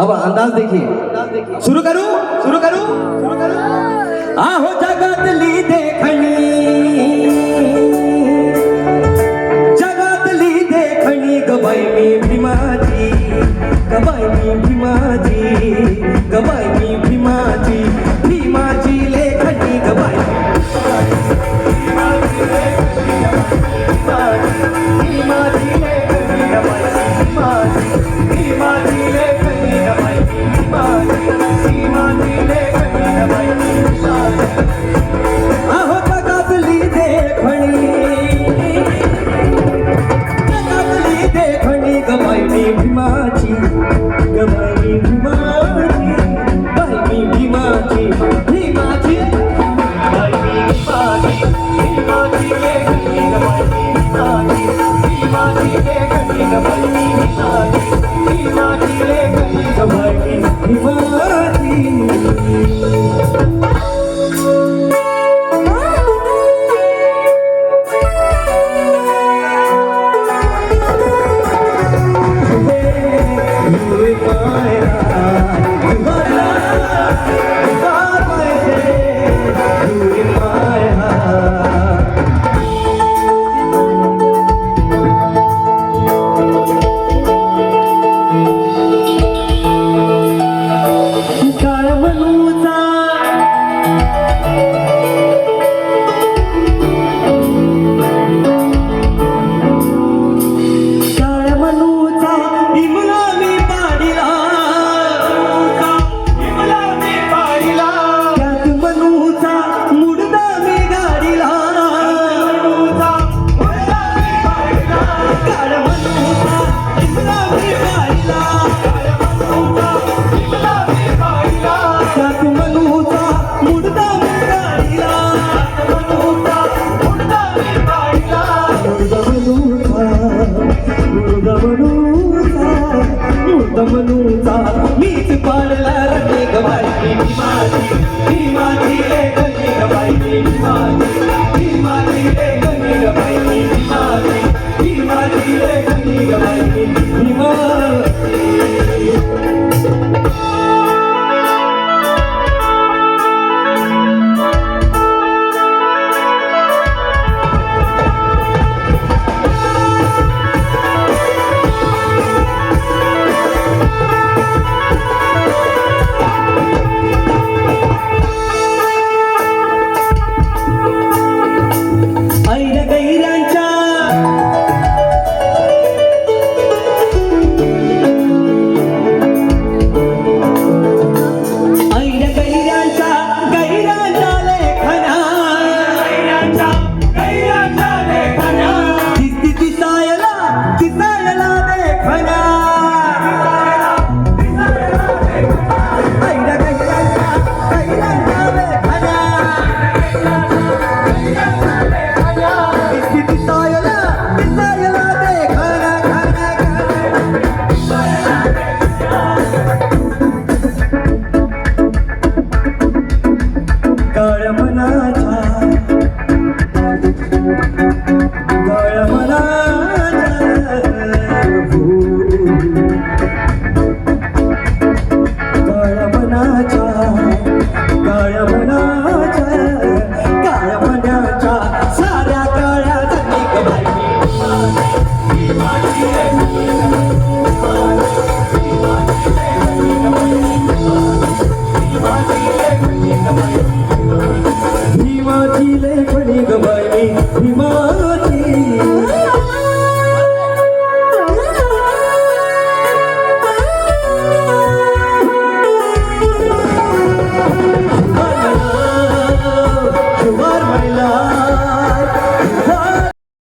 अब अंदाज देखिए शुरू करूं शुरू करूं शुरू करूं आहो जगत ली देखनी जगत ली देखनी गबाई में भीमा जी गबाई में भीमा जी गबाई भीमाची गमाई भीमाची बाई भीमाची भीमाची बाई भीमाची भीमाची बेगमी गमाई भीमाची भीमाची बेगमी गमाई भीमाची माया लेखणी गमाई भीमाची लेखणी गमाई भीमा